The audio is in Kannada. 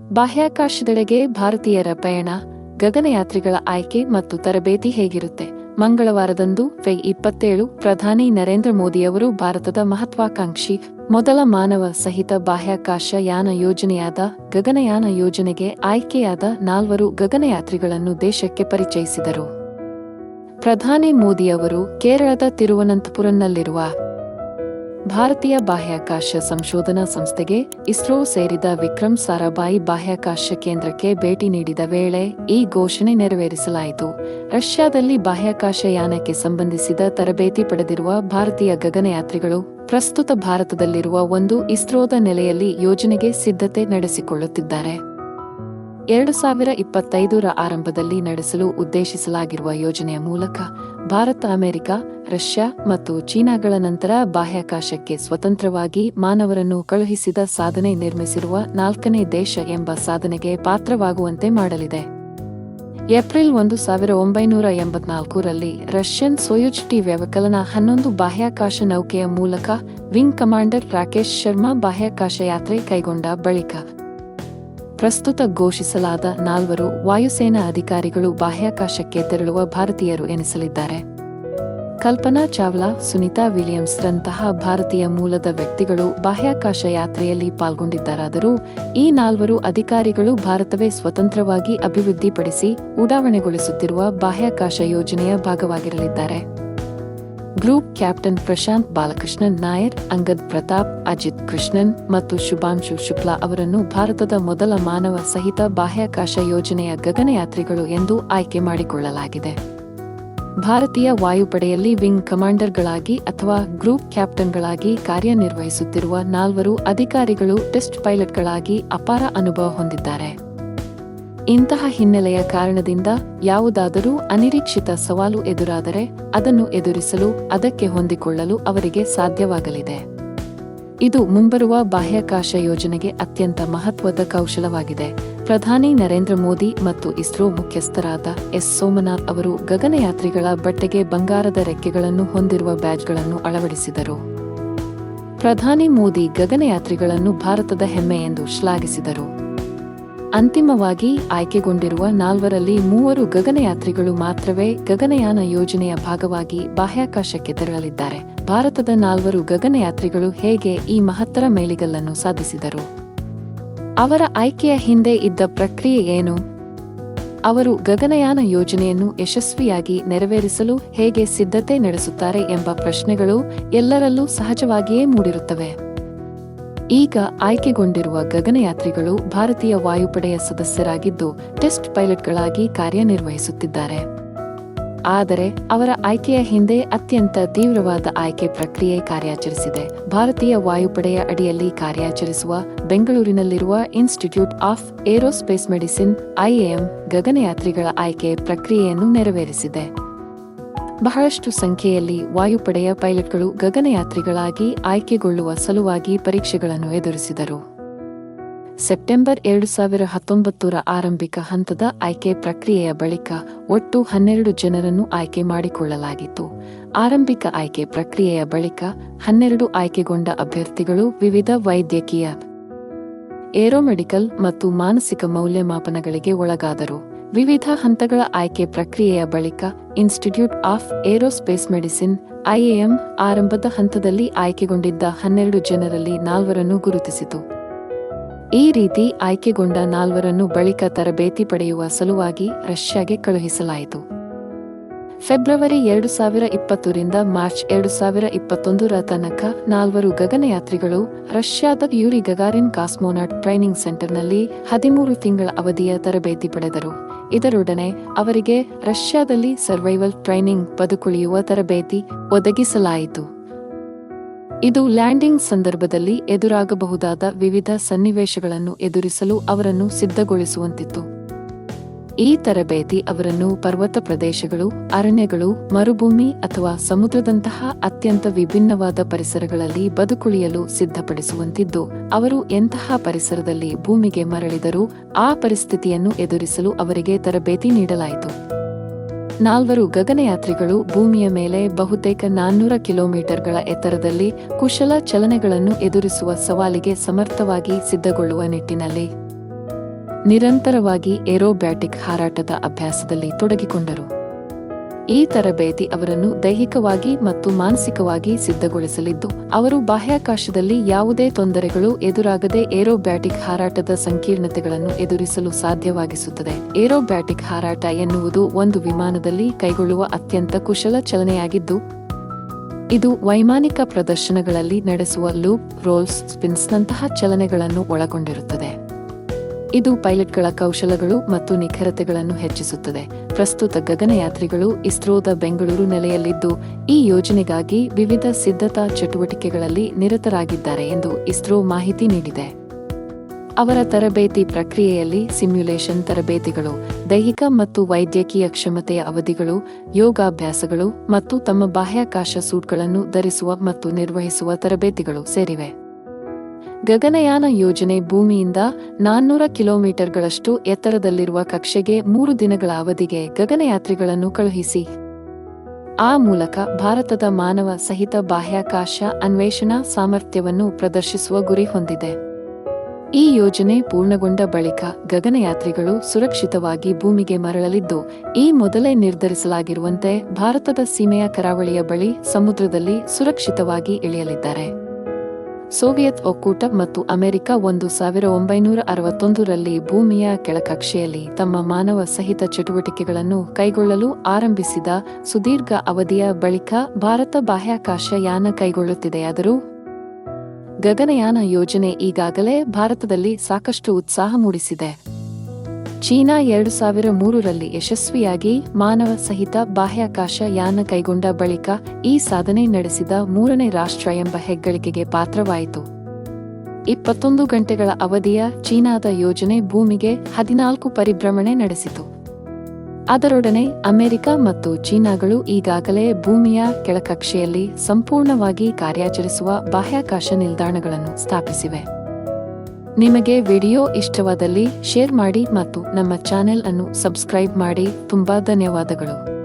ಬಾಹ್ಯಾಕಾಶದೆಡೆಗೆ ಭಾರತೀಯರ ಪಯಣ, ಗಗನಯಾತ್ರಿಗಳ ಆಯ್ಕೆ ಮತ್ತು ತರಬೇತಿ ಹೇಗಿರುತ್ತೆ? ಮಂಗಳವಾರದಂದು ಫೆ ಇಪ್ಪತ್ತೇಳು, ಪ್ರಧಾನಿ ನರೇಂದ್ರ ಮೋದಿ ಅವರು ಭಾರತದ ಮಹತ್ವಾಕಾಂಕ್ಷಿ, ಮೊದಲ ಮಾನವ ಸಹಿತ ಬಾಹ್ಯಾಕಾಶ ಯಾನ ಯೋಜನೆಯಾದ ಗಗನಯಾನ ಯೋಜನೆಗೆ ಆಯ್ಕೆಯಾದ ನಾಲ್ವರು ಗಗನಯಾತ್ರಿಗಳನ್ನು ದೇಶಕ್ಕೆ ಪರಿಚಯಿಸಿದರು. ಪ್ರಧಾನಿ ಮೋದಿ ಅವರು ಕೇರಳದ ತಿರುವನಂತಪುರಂನಲ್ಲಿರುವ ಭಾರತೀಯ ಬಾಹ್ಯಾಕಾಶ ಸಂಶೋಧನಾ ಸಂಸ್ಥೆಗೆ ಇಸ್ರೋ ಸೇರಿದ ವಿಕ್ರಮ್ ಸಾರಾಭಾಯಿ ಬಾಹ್ಯಾಕಾಶ ಕೇಂದ್ರಕ್ಕೆ ಭೇಟಿ ನೀಡಿದ ವೇಳೆ ಈ ಘೋಷಣೆ ನೆರವೇರಿಸಲಾಯಿತು. ರಷ್ಯಾದಲ್ಲಿ ಬಾಹ್ಯಾಕಾಶ ಯಾನಕ್ಕೆ ಸಂಬಂಧಿಸಿದ ತರಬೇತಿ ಪಡೆದಿರುವ ಭಾರತೀಯ ಗಗನಯಾತ್ರಿಗಳು ಪ್ರಸ್ತುತ ಭಾರತದಲ್ಲಿರುವ ಒಂದು ಇಸ್ರೋದ ನೆಲೆಯಲ್ಲಿ ಯೋಜನೆಗೆ ಸಿದ್ಧತೆ ನಡೆಸಿಕೊಳ್ಳುತ್ತಿದ್ದಾರೆ. ಎರಡು ಸಾವಿರ ಇಪ್ಪತ್ತೈದರ ಆರಂಭದಲ್ಲಿ ನಡೆಸಲು ಉದ್ದೇಶಿಸಲಾಗಿರುವ ಯೋಜನೆಯ ಮೂಲಕ ಭಾರತ, ಅಮೆರಿಕ, ರಷ್ಯಾ ಮತ್ತು ಚೀನಾಗಳ ನಂತರ ಬಾಹ್ಯಾಕಾಶಕ್ಕೆ ಸ್ವತಂತ್ರವಾಗಿ ಮಾನವರನ್ನು ಕಳುಹಿಸಿದ ಸಾಧನೆ ನಿರ್ಮಿಸಿರುವ ನಾಲ್ಕನೇ ದೇಶ ಎಂಬ ಸಾಧನೆಗೆ ಪಾತ್ರವಾಗುವಂತೆ ಮಾಡಲಿದೆ. ಏಪ್ರಿಲ್ ಒಂದು ಸಾವಿರ ಒಂಬೈನೂರ ಎಂಬತ್ನಾಲ್ಕರಲ್ಲಿ ರಷ್ಯನ್ ಸೋಯುಜ್ ಟಿ ವ್ಯವಕಲನ ಹನ್ನೊಂದು ಬಾಹ್ಯಾಕಾಶ ನೌಕೆಯ ಮೂಲಕ ವಿಂಗ್ ಕಮಾಂಡರ್ ರಾಕೇಶ್ ಶರ್ಮಾ ಬಾಹ್ಯಾಕಾಶ ಯಾತ್ರೆ ಕೈಗೊಂಡ ಬಳಿಕ ಪ್ರಸ್ತುತ ಘೋಷಿಸಲಾದ ನಾಲ್ವರು ವಾಯುಸೇನಾ ಅಧಿಕಾರಿಗಳು ಬಾಹ್ಯಾಕಾಶಕ್ಕೆ ತೆರಳುವ ಭಾರತೀಯರು ಎನಿಸಲಿದ್ದಾರೆ. ಕಲ್ಪನಾ ಚಾವ್ಲಾ, ಸುನಿತಾ ವಿಲಿಯಮ್ಸ್ರಂತಹ ಭಾರತೀಯ ಮೂಲದ ವ್ಯಕ್ತಿಗಳು ಬಾಹ್ಯಾಕಾಶ ಯಾತ್ರೆಯಲ್ಲಿ ಪಾಲ್ಗೊಂಡಿದ್ದಾರಾದರೂ, ಈ ನಾಲ್ವರು ಅಧಿಕಾರಿಗಳು ಭಾರತವೇ ಸ್ವತಂತ್ರವಾಗಿ ಅಭಿವೃದ್ಧಿಪಡಿಸಿ, ಉಡಾವಣೆಗೊಳಿಸುತ್ತಿರುವ ಬಾಹ್ಯಾಕಾಶ ಯೋಜನೆಯ ಭಾಗವಾಗಿರಲಿದ್ದಾರೆ. ಗ್ರೂಪ್ ಕ್ಯಾಪ್ಟನ್ ಪ್ರಶಾಂತ್ ಬಾಲಕೃಷ್ಣನ್ ನಾಯರ್, ಅಂಗದ್ ಪ್ರತಾಪ್, ಅಜಿತ್ ಕೃಷ್ಣನ್ ಮತ್ತು ಶುಭಾಂಶು ಶುಕ್ಲಾ ಅವರನ್ನು ಭಾರತದ ಮೊದಲ ಮಾನವ ಸಹಿತ ಬಾಹ್ಯಾಕಾಶ ಯೋಜನೆಯ ಗಗನಯಾತ್ರಿಗಳು ಎಂದು ಆಯ್ಕೆ ಮಾಡಿಕೊಳ್ಳಲಾಗಿದೆ. ಭಾರತೀಯ ವಾಯುಪಡೆಯಲ್ಲಿ ವಿಂಗ್ ಕಮಾಂಡರ್ಗಳಾಗಿ ಅಥವಾ ಗ್ರೂಪ್ ಕ್ಯಾಪ್ಟನ್ಗಳಾಗಿ ಕಾರ್ಯನಿರ್ವಹಿಸುತ್ತಿರುವ ನಾಲ್ವರು ಅಧಿಕಾರಿಗಳು ಟೆಸ್ಟ್ ಪೈಲಟ್ಗಳಾಗಿ ಅಪಾರ ಅನುಭವ ಹೊಂದಿದ್ದಾರೆ. ಇಂತಹ ಹಿನ್ನೆಲೆಯ ಕಾರಣದಿಂದ ಯಾವುದಾದರೂ ಅನಿರೀಕ್ಷಿತ ಸವಾಲು ಎದುರಾದರೆ ಅದನ್ನು ಎದುರಿಸಲು, ಅದಕ್ಕೆ ಹೊಂದಿಕೊಳ್ಳಲು ಅವರಿಗೆ ಸಾಧ್ಯವಾಗಲಿದೆ. ಇದು ಮುಂಬರುವ ಬಾಹ್ಯಾಕಾಶ ಯೋಜನೆಗೆ ಅತ್ಯಂತ ಮಹತ್ವದ ಕೌಶಲವಾಗಿದೆ. ಪ್ರಧಾನಿ ನರೇಂದ್ರ ಮೋದಿ ಮತ್ತು ಇಸ್ರೋ ಮುಖ್ಯಸ್ಥರಾದ ಎಸ್. ಸೋಮನಾಥ್ ಅವರು ಗಗನಯಾತ್ರಿಗಳ ಬಟ್ಟೆಗೆ ಬಂಗಾರದ ರೆಕ್ಕೆಗಳನ್ನು ಹೊಂದಿರುವ ಬ್ಯಾಜ್ಗಳನ್ನು ಅಳವಡಿಸಿದರು. ಪ್ರಧಾನಿ ಮೋದಿ ಗಗನಯಾತ್ರಿಗಳನ್ನು ಭಾರತದ ಹೆಮ್ಮೆ ಎಂದು ಶ್ಲಾಘಿಸಿದರು. ಅಂತಿಮವಾಗಿ ಆಯ್ಕೆಗೊಂಡಿರುವ ನಾಲ್ವರಲ್ಲಿ ಮೂವರು ಗಗನಯಾತ್ರಿಗಳು ಮಾತ್ರವೇ ಗಗನಯಾನ ಯೋಜನೆಯ ಭಾಗವಾಗಿ ಬಾಹ್ಯಾಕಾಶಕ್ಕೆ ತೆರಳಲಿದ್ದಾರೆ. ಭಾರತದ ನಾಲ್ವರು ಗಗನಯಾತ್ರಿಗಳು ಹೇಗೆ ಈ ಮಹತ್ತರ ಮೇಲಿಗಲ್ಲನ್ನು ಸಾಧಿಸಿದರು? ಅವರ ಆಯ್ಕೆಯ ಹಿಂದೆ ಇದ್ದ ಪ್ರಕ್ರಿಯೆ ಏನು? ಅವರು ಗಗನಯಾನ ಯೋಜನೆಯನ್ನು ಯಶಸ್ವಿಯಾಗಿ ನೆರವೇರಿಸಲು ಹೇಗೆ ಸಿದ್ಧತೆ ನಡೆಸುತ್ತಾರೆ ಎಂಬ ಪ್ರಶ್ನೆಗಳು ಎಲ್ಲರಲ್ಲೂ ಸಹಜವಾಗಿಯೇ ಮೂಡಿರುತ್ತವೆ. ಈಗ ಆಯ್ಕೆಗೊಂಡಿರುವ ಗಗನಯಾತ್ರಿಗಳು ಭಾರತೀಯ ವಾಯುಪಡೆಯ ಸದಸ್ಯರಾಗಿದ್ದು ಟೆಸ್ಟ್ ಪೈಲಟ್ಗಳಾಗಿ ಕಾರ್ಯನಿರ್ವಹಿಸುತ್ತಿದ್ದಾರೆ. ಆದರೆ ಅವರ ಆಯ್ಕೆಯ ಹಿಂದೆ ಅತ್ಯಂತ ತೀವ್ರವಾದ ಆಯ್ಕೆ ಪ್ರಕ್ರಿಯೆ ಕಾರ್ಯಾಚರಿಸಿದೆ. ಭಾರತೀಯ ವಾಯುಪಡೆಯ ಅಡಿಯಲ್ಲಿ ಕಾರ್ಯಾಚರಿಸುವ ಬೆಂಗಳೂರಿನಲ್ಲಿರುವ institute of aerospace medicine IAM ಗಗನಯಾತ್ರಿಗಳ ಆಯ್ಕೆ ಪ್ರಕ್ರಿಯೆಯನ್ನು ನೆರವೇರಿಸಿದೆ. ಬಹಳಷ್ಟು ಸಂಖ್ಯೆಯಲ್ಲಿ ವಾಯುಪಡೆಯ ಪೈಲಟ್ಗಳು ಗಗನಯಾತ್ರಿಗಳಾಗಿ ಆಯ್ಕೆಗೊಳ್ಳುವ ಸಲುವಾಗಿ ಪರೀಕ್ಷೆಗಳನ್ನು ಎದುರಿಸಿದರು. ಸೆಪ್ಟೆಂಬರ್ ಎರಡು ಸಾವಿರ ಹತ್ತೊಂಬತ್ತರ ಆರಂಭಿಕ ಹಂತದ ಆಯ್ಕೆ ಪ್ರಕ್ರಿಯೆಯ ಬಳಿಕ ಒಟ್ಟು ಹನ್ನೆರಡು ಜನರನ್ನು ಆಯ್ಕೆ ಮಾಡಿಕೊಳ್ಳಲಾಗಿತ್ತು. ಆರಂಭಿಕ ಆಯ್ಕೆ ಪ್ರಕ್ರಿಯೆಯ ಬಳಿಕ ಹನ್ನೆರಡು ಆಯ್ಕೆಗೊಂಡ ಅಭ್ಯರ್ಥಿಗಳು ವಿವಿಧ ವೈದ್ಯಕೀಯ, ಏರೋಮೆಡಿಕಲ್ ಮತ್ತು ಮಾನಸಿಕ ಮೌಲ್ಯಮಾಪನಗಳಿಗೆ ಒಳಗಾದರು. ವಿವಿಧ ಹಂತಗಳ ಆಯ್ಕೆ ಪ್ರಕ್ರಿಯೆಯ ಬಳಿಕ institute of aerospace medicine IAM ಆರಂಭದ ಹಂತದಲ್ಲಿ ಆಯ್ಕೆಗೊಂಡಿದ್ದ ಹನ್ನೆರಡು ಜನರಲ್ಲಿ ನಾಲ್ವರನ್ನು ಗುರುತಿಸಿತು. ಈ ರೀತಿ ಆಯ್ಕೆಗೊಂಡ ನಾಲ್ವರನ್ನು ಬಳಿಕ ತರಬೇತಿ ಪಡೆಯುವ ಸಲುವಾಗಿ ರಷ್ಯಾಗೆ ಕಳುಹಿಸಲಾಯಿತು. ಫೆಬ್ರವರಿ ಎರಡು ಸಾವಿರ ಇಪ್ಪತ್ತರಿಂದ ಮಾರ್ಚ್ ಎರಡು ಸಾವಿರ ಇಪ್ಪತ್ತೊಂದರ ತನಕ ನಾಲ್ವರು ಗಗನಯಾತ್ರಿಗಳು ರಷ್ಯಾದ ಯೂರಿ ಗಗಾರಿನ್ ಕಾಸ್ಮೋನಾಟ್ ಟ್ರೈನಿಂಗ್ ಸೆಂಟರ್ನಲ್ಲಿ ಹದಿಮೂರು ತಿಂಗಳ ಅವಧಿಯ ತರಬೇತಿ ಪಡೆದರು. ಇದರೊಡನೆ ಅವರಿಗೆ ರಷ್ಯಾದಲ್ಲಿ ಸರ್ವೈವಲ್ ಟ್ರೈನಿಂಗ್ ಬದುಕುಳಿಯುವ ತರಬೇತಿ ಒದಗಿಸಲಾಯಿತು. ಇದು ಲ್ಯಾಂಡಿಂಗ್ ಸಂದರ್ಭದಲ್ಲಿ ಎದುರಾಗಬಹುದಾದ ವಿವಿಧ ಸನ್ನಿವೇಶಗಳನ್ನು ಎದುರಿಸಲು ಅವರನ್ನು ಸಿದ್ಧಗೊಳಿಸುವಂತಿತ್ತು. ಈ ತರಬೇತಿ ಅವರನ್ನು ಪರ್ವತ ಪ್ರದೇಶಗಳು, ಅರಣ್ಯಗಳು, ಮರುಭೂಮಿ ಅಥವಾ ಸಮುದ್ರದಂತಹ ಅತ್ಯಂತ ವಿಭಿನ್ನವಾದ ಪರಿಸರಗಳಲ್ಲಿ ಬದುಕುಳಿಯಲು ಸಿದ್ಧಪಡಿಸುವಂತಿದ್ದು, ಅವರು ಎಂತಹ ಪರಿಸರದಲ್ಲಿ ಭೂಮಿಗೆ ಮರಳಿದರೂ ಆ ಪರಿಸ್ಥಿತಿಯನ್ನು ಎದುರಿಸಲು ಅವರಿಗೆ ತರಬೇತಿ ನೀಡಲಾಯಿತು. ನಾಲ್ವರು ಗಗನಯಾತ್ರಿಗಳು ಭೂಮಿಯ ಮೇಲೆ ಬಹುತೇಕ ನಾನ್ನೂರ ಕಿಲೋಮೀಟರ್ಗಳ ಎತ್ತರದಲ್ಲಿ ಕುಶಲ ಚಲನೆಗಳನ್ನು ಎದುರಿಸುವ ಸವಾಲಿಗೆ ಸಮರ್ಥವಾಗಿ ಸಿದ್ಧಗೊಳ್ಳುವ ನಿಟ್ಟಿನಲ್ಲಿ ನಿರಂತರವಾಗಿ ಏರೋಬ್ಯಾಟಿಕ್ ಹಾರಾಟದ ಅಭ್ಯಾಸದಲ್ಲಿ ತೊಡಗಿಕೊಂಡರು. ಈ ತರಬೇತಿ ಅವರನ್ನು ದೈಹಿಕವಾಗಿ ಮತ್ತು ಮಾನಸಿಕವಾಗಿ ಸಿದ್ಧಗೊಳಿಸಲಿದ್ದು, ಅವರು ಬಾಹ್ಯಾಕಾಶದಲ್ಲಿ ಯಾವುದೇ ತೊಂದರೆಗಳು ಎದುರಾಗದೆ ಏರೋಬ್ಯಾಟಿಕ್ ಹಾರಾಟದ ಸಂಕೀರ್ಣತೆಗಳನ್ನು ಎದುರಿಸಲು ಸಾಧ್ಯವಾಗಿಸುತ್ತದೆ. ಏರೋಬ್ಯಾಟಿಕ್ ಹಾರಾಟ ಎನ್ನುವುದು ಒಂದು ವಿಮಾನದಲ್ಲಿ ಕೈಗೊಳ್ಳುವ ಅತ್ಯಂತ ಕುಶಲ ಚಲನೆಯಾಗಿದ್ದು, ಇದು ವೈಮಾನಿಕ ಪ್ರದರ್ಶನಗಳಲ್ಲಿ ನಡೆಸುವ ಲೂಪ್, ರೋಲ್ಸ್, ಸ್ಪಿನ್ಸ್ನಂತಹ ಚಲನೆಗಳನ್ನು ಒಳಗೊಂಡಿರುತ್ತದೆ. ಇದು ಪೈಲಟ್ಗಳ ಕೌಶಲಗಳು ಮತ್ತು ನಿಖರತೆಗಳನ್ನು ಹೆಚ್ಚಿಸುತ್ತದೆ. ಪ್ರಸ್ತುತ ಗಗನಯಾತ್ರಿಗಳು ಇಸ್ರೋದ ಬೆಂಗಳೂರು ನೆಲೆಯಲ್ಲಿದ್ದು, ಈ ಯೋಜನೆಗಾಗಿ ವಿವಿಧ ಸಿದ್ಧತಾ ಚಟುವಟಿಕೆಗಳಲ್ಲಿ ನಿರತರಾಗಿದ್ದಾರೆ ಎಂದು ಇಸ್ರೋ ಮಾಹಿತಿ ನೀಡಿದೆ. ಅವರ ತರಬೇತಿ ಪ್ರಕ್ರಿಯೆಯಲ್ಲಿ ಸಿಮ್ಯುಲೇಷನ್ ತರಬೇತಿಗಳು, ದೈಹಿಕ ಮತ್ತು ವೈದ್ಯಕೀಯ ಕ್ಷಮತೆಯ ಅವಧಿಗಳು, ಯೋಗಾಭ್ಯಾಸಗಳು ಮತ್ತು ತಮ್ಮ ಬಾಹ್ಯಾಕಾಶ ಸೂಟ್ಗಳನ್ನು ಧರಿಸುವ ಮತ್ತು ನಿರ್ವಹಿಸುವ ತರಬೇತಿಗಳು ಸೇರಿವೆ. ಗಗನಯಾನ ಯೋಜನೆ ಭೂಮಿಯಿಂದ ನಾನ್ನೂರ ಕಿಲೋಮೀಟರ್ಗಳಷ್ಟು ಎತ್ತರದಲ್ಲಿರುವ ಕಕ್ಷೆಗೆ ಮೂರು ದಿನಗಳ ಅವಧಿಗೆ ಗಗನಯಾತ್ರಿಗಳನ್ನು ಕಳುಹಿಸಿ. ಆ ಮೂಲಕ ಭಾರತದ ಮಾನವ ಸಹಿತ ಬಾಹ್ಯಾಕಾಶ ಅನ್ವೇಷಣಾ ಸಾಮರ್ಥ್ಯವನ್ನು ಪ್ರದರ್ಶಿಸುವ ಗುರಿ ಹೊಂದಿದೆ. ಈ ಯೋಜನೆ ಪೂರ್ಣಗೊಂಡ ಬಳಿಕ ಗಗನಯಾತ್ರಿಗಳು ಸುರಕ್ಷಿತವಾಗಿ ಭೂಮಿಗೆ ಮರಳಲಿದ್ದು, ಈ ಮೊದಲೇ ನಿರ್ಧರಿಸಲಾಗಿರುವಂತೆ ಭಾರತದ ಸೀಮೆಯ ಕರಾವಳಿಯ ಬಳಿ ಸಮುದ್ರದಲ್ಲಿ ಸುರಕ್ಷಿತವಾಗಿ ಇಳಿಯಲಿದ್ದಾರೆ. ಸೋವಿಯತ್ ಒಕ್ಕೂಟ ಮತ್ತು ಅಮೆರಿಕ ಒಂದು ಸಾವಿರ ಒಂಬೈನೂರ ಅರವತ್ತೊಂದರಲ್ಲಿ ಭೂಮಿಯ ಕೆಳಕಕ್ಷೆಯಲ್ಲಿ ತಮ್ಮ ಮಾನವ ಸಹಿತ ಚಟುವಟಿಕೆಗಳನ್ನು ಕೈಗೊಳ್ಳಲು ಆರಂಭಿಸಿದ ಸುದೀರ್ಘ ಅವಧಿಯ ಬಳಿಕ ಭಾರತ ಬಾಹ್ಯಾಕಾಶ ಯಾನ ಕೈಗೊಳ್ಳುತ್ತಿದೆಯಾದರೂ ಗಗನಯಾನ ಯೋಜನೆ ಈಗಾಗಲೇ ಭಾರತದಲ್ಲಿ ಸಾಕಷ್ಟು ಉತ್ಸಾಹ ಮೂಡಿಸಿದೆ. ಚೀನಾ ಎರಡು ಸಾವಿರ ಮೂರರಲ್ಲಿ ಯಶಸ್ವಿಯಾಗಿ ಮಾನವ ಸಹಿತ ಬಾಹ್ಯಾಕಾಶ ಯಾನ ಕೈಗೊಂಡ ಬಳಿಕ ಈ ಸಾಧನೆ ನಡೆಸಿದ ಮೂರನೇ ರಾಷ್ಟ್ರ ಎಂಬ ಹೆಗ್ಗಳಿಕೆಗೆ ಪಾತ್ರವಾಯಿತು. ಇಪ್ಪತ್ತೊಂದು ಗಂಟೆಗಳ ಅವಧಿಯ ಚೀನಾದ ಯೋಜನೆ ಭೂಮಿಗೆ ಹದಿನಾಲ್ಕು ಪರಿಭ್ರಮಣೆ ನಡೆಸಿತು. ಅದರೊಡನೆ ಅಮೆರಿಕ ಮತ್ತು ಚೀನಾಗಳು ಈಗಾಗಲೇ ಭೂಮಿಯ ಕೆಳಕಕ್ಷೆಯಲ್ಲಿ ಸಂಪೂರ್ಣವಾಗಿ ಕಾರ್ಯಾಚರಿಸುವ ಬಾಹ್ಯಾಕಾಶ ನಿಲ್ದಾಣಗಳನ್ನು ಸ್ಥಾಪಿಸಿವೆ. ನಿಮಗೆ ವಿಡಿಯೋ ಇಷ್ಟವಾದಲ್ಲಿ ಶೇರ್ ಮಾಡಿ ಮತ್ತು ನಮ್ಮ ಚಾನೆಲ್ ಅನ್ನು ಸಬ್ಸ್ಕ್ರೈಬ್ ಮಾಡಿ. ತುಂಬಾ ಧನ್ಯವಾದಗಳು.